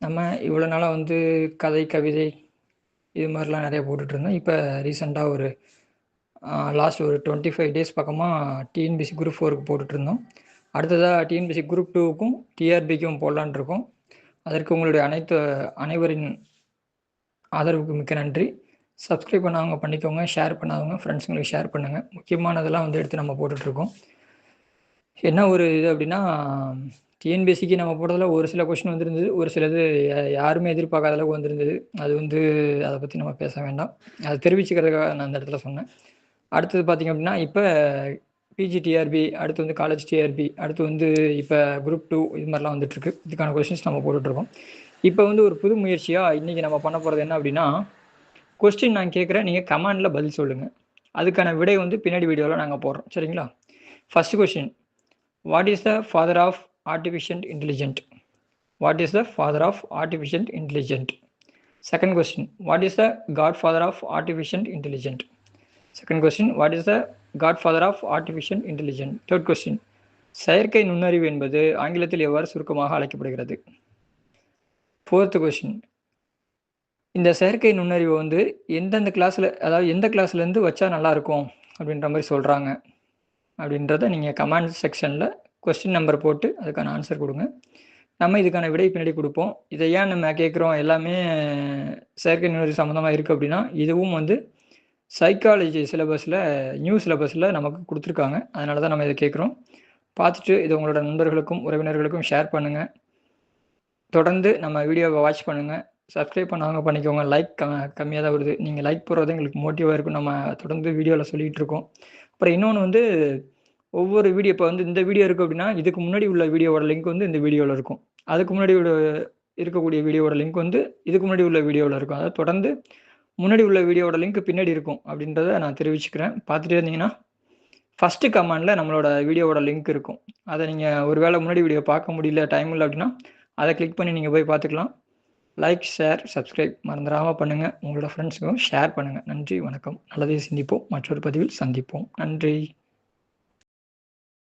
நம்ம இவ்வளோ நாளாக வந்து கதை கவிதை இது மாதிரிலாம் நிறைய போட்டுட்ருந்தோம் இப்போ ரீசெண்டாக ஒரு லாஸ்ட் ஒரு டுவெண்ட்டி ஃபைவ் டேஸ் பக்கமாக டிஎன்பிசி குரூப் ஃபோருக்கு போட்டுட்டு இருந்தோம். அடுத்ததாக டிஎன்பிசி குரூப் டூவுக்கும் டிஆர்பிக்கும் போடலான் இருக்கோம். அதற்கு உங்களுடைய அனைத்து அனைவரின் ஆதரவுக்கு மிக்க நன்றி. சப்ஸ்கிரைப் பண்ணாதவங்க பண்ணிக்கோங்க ஷேர் பண்ணாதவங்க ஃப்ரெண்ட்ஸுங்களுக்கு ஷேர் பண்ணுங்கள் முக்கியமானதெல்லாம் வந்து எடுத்து நம்ம போட்டுட்ருக்கோம் என்ன ஒரு இது அப்படின்னா டிஎன்பிஎஸ்சிக்கு நம்ம போடுறதுல ஒரு சில கொஷின் வந்திருந்தது. ஒரு சிலது யாருமே எதிர்பார்க்காத அளவுக்கு வந்திருந்தது. அது வந்து அதை பற்றி நம்ம பேச வேண்டாம். அதை தெரிவிச்சுக்கிறதுக்காக நான் அந்த இடத்துல சொன்னேன். அடுத்தது பார்த்திங்க அப்படின்னா இப்போ பிஜி டிஆர்பி அடுத்து வந்து காலேஜ் டிஆர்பி அடுத்து வந்து இப்போ குரூப் டூ இது மாதிரிலாம் வந்துட்டுருக்கு. இதுக்கான கொஷின்ஸ் நம்ம போட்டுட்ருக்கோம். இப்போ வந்து ஒரு புது முயற்சியாக இன்றைக்கி நம்ம பண்ண போகிறது என்ன அப்படின்னா கொஸ்டின் நான் கேட்குறேன் நீங்கள் கமெண்டில் பதில் சொல்லுங்கள் அதுக்கான விடை வந்து பின்னாடி வீடியோவில் நாங்கள் போடுறோம். சரிங்களா? First question what is the father of artificial intelligent what is the father of artificial intelligent second question what is the godfather of artificial intelligent second question what is the godfather of artificial intelligent third question செயற்கை நுண்ணறிவு என்பது ஆங்கிலத்தில் எவ்வாறு சுருக்கமாக அழைக்கப்படுகிறது? Fourth question இந்த செயற்கை நுண்ணறிவு வந்து எந்தெந்த கிளாஸில் அதாவது எந்த கிளாஸ்லேருந்து வச்சா நல்லாயிருக்கும் அப்படின்ற மாதிரி சொல்கிறாங்க அப்படின்றத நீங்கள் கமெண்ட் செக்ஷனில் கொஸ்டின் நம்பர் போட்டு அதுக்கான ஆன்சர் கொடுங்க. நம்ம இதுக்கான விடை பின்னாடி கொடுப்போம். இதை ஏன் நம்ம கேட்குறோம்? எல்லாமே செயற்கை நுண்ணறிவு சம்மந்தமாக இருக்குது அப்படின்னா இதுவும் வந்து சைக்காலஜி சிலபஸில் நியூ சிலபஸில் நமக்கு கொடுத்துருக்காங்க. அதனால தான் நம்ம இதை கேட்குறோம். பார்த்துட்டு இது உங்களோட நண்பர்களுக்கும் உறவினர்களுக்கும் ஷேர் பண்ணுங்கள் தொடர்ந்து நம்ம வீடியோவை வாட்ச் பண்ணுங்கள் சப்ஸ்கிரைப் பண்ணாங்க பண்ணிக்கோங்க. லைக் க கம்மியாக தான் வருது. நீங்கள் லைக் போடுறது எங்களுக்கு மோட்டிவாக இருக்கும். நம்ம தொடர்ந்து வீடியோவில் சொல்லிகிட்டு இருக்கோம். அப்புறம் இன்னொன்று வந்து ஒவ்வொரு வீடியோ இப்போ வந்து இந்த வீடியோ இருக்குது அப்படின்னா இதுக்கு முன்னாடி உள்ள வீடியோவோட லிங்க் வந்து இந்த வீடியோவில் இருக்கும். அதுக்கு முன்னாடி இருக்கக்கூடிய வீடியோவோட லிங்க் வந்து இதுக்கு முன்னாடி உள்ள வீடியோவில் இருக்கும். அதாவது தொடர்ந்து முன்னாடி உள்ள வீடியோவோட லிங்க் பின்னாடி இருக்கும் அப்படின்றத நான் தெரிவிச்சுக்கிறேன். பார்த்துட்டே இருந்தீங்கன்னா ஃபஸ்ட்டு கமெண்டில் நம்மளோட வீடியோவோட லிங்க் இருக்கும். அதை நீங்கள் ஒரு வேளை முன்னாடி வீடியோ பார்க்க முடியல டைம் இல்லை அப்படின்னா அதை கிளிக் பண்ணி நீங்கள் போய் பார்த்துக்கலாம். லைக் ஷேர் சப்ஸ்கிரைப் மறந்துடாமல் பண்ணுங்கள் உங்களோட ஃப்ரெண்ட்ஸுக்கும் ஷேர் பண்ணுங்கள் நன்றி வணக்கம். நல்லதே சிந்திப்போம். மற்றொரு பதிவில் சந்திப்போம். நன்றி.